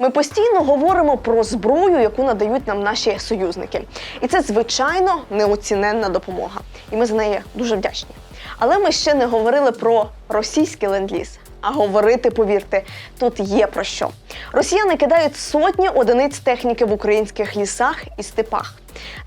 Ми постійно говоримо про зброю, яку надають нам наші союзники. І це, звичайно, неоціненна допомога. І ми за неї дуже вдячні. Але ми ще не говорили про російський ленд-ліз. А говорити, повірте, тут є про що. Росіяни кидають сотні одиниць техніки в українських лісах і степах.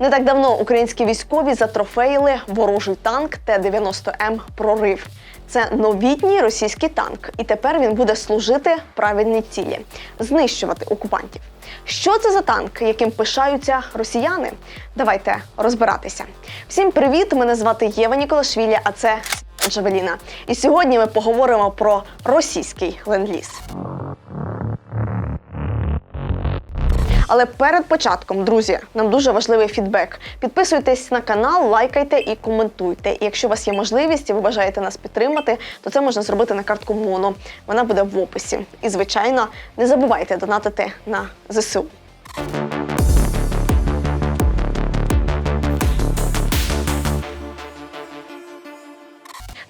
Не так давно українські військові затрофеїли ворожий танк Т-90М Прорив. Це новітній російський танк, і тепер він буде служити правильній цілі знищувати окупантів. Що це за танк, яким пишаються росіяни? Давайте розбиратися. Всім привіт! Мене звати Єва Ніколашвілі, а це Джавеліна. І сьогодні ми поговоримо про російський ленд-ліз. Але перед початком, друзі, нам дуже важливий фідбек. Підписуйтесь на канал, лайкайте і коментуйте. І якщо у вас є можливість і ви бажаєте нас підтримати, то це можна зробити на картку Моно. Вона буде в описі. І звичайно, не забувайте донатити на ЗСУ.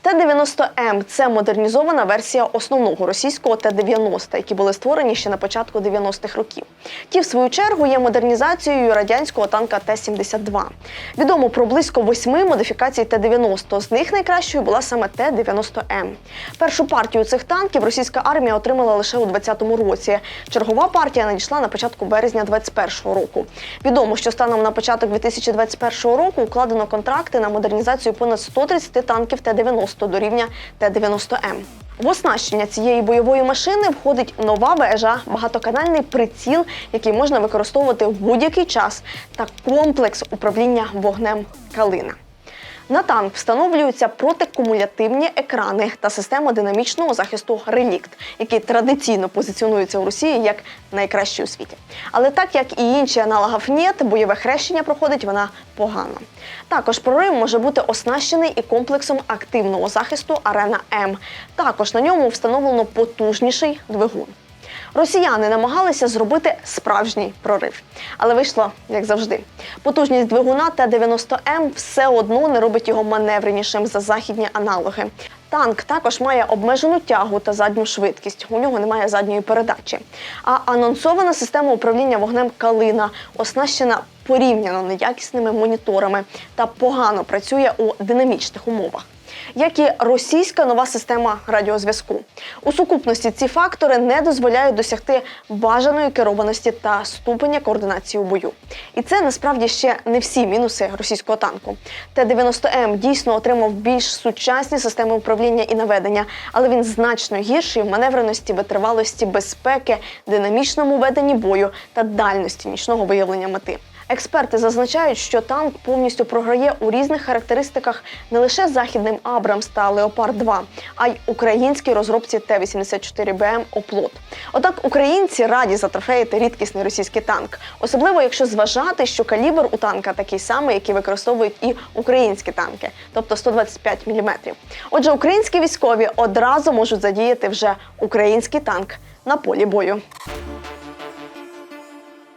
Т-90М – це модернізована версія основного російського Т-90, які були створені ще на початку 90-х років. Ті, в свою чергу, є модернізацією радянського танка Т-72. Відомо про близько восьми модифікацій Т-90. З них найкращою була саме Т-90М. Першу партію цих танків російська армія отримала лише у 2020 році. Чергова партія надійшла на початку березня 2021 року. Відомо, що станом на початок 2021 року укладено контракти на модернізацію понад 130 танків Т-90 до рівня Т-90М. В оснащення цієї бойової машини входить нова вежа, багатоканальний приціл, який можна використовувати в будь-який час, та комплекс управління вогнем калина. На танк встановлюються протикумулятивні екрани та система динамічного захисту релікт, який традиційно позиціонується у Росії як найкращий у світі. Але так як і інші аналогів НЕТ, бойове хрещення проходить вона погано. Також прорив може бути оснащений і комплексом активного захисту Арена М. Також на ньому встановлено потужніший двигун. Росіяни намагалися зробити справжній прорив, але вийшло як завжди. Потужність двигуна Т-90М все одно не робить його маневренішим за західні аналоги. Танк також має обмежену тягу та задню швидкість. У нього немає задньої передачі. А анонсована система управління вогнем Калина оснащена порівняно неякісними моніторами та погано працює у динамічних умовах як і російська нова система радіозв'язку. У сукупності ці фактори не дозволяють досягти бажаної керованості та ступеня координації у бою. І це насправді ще не всі мінуси російського танку. Т-90М дійсно отримав більш сучасні системи управління і наведення, але він значно гірший в маневреності, витривалості, безпеки, динамічному веденні бою та дальності нічного виявлення мети. Експерти зазначають, що танк повністю програє у різних характеристиках не лише західним Абрамс та Леопард 2 а й українській розробці Т-84БМ Оплот. Отак українці раді затрофеїти рідкісний російський танк, особливо якщо зважати, що калібр у танка такий самий, який використовують і українські танки, тобто 125 мм. Отже, українські військові одразу можуть задіяти вже український танк на полі бою.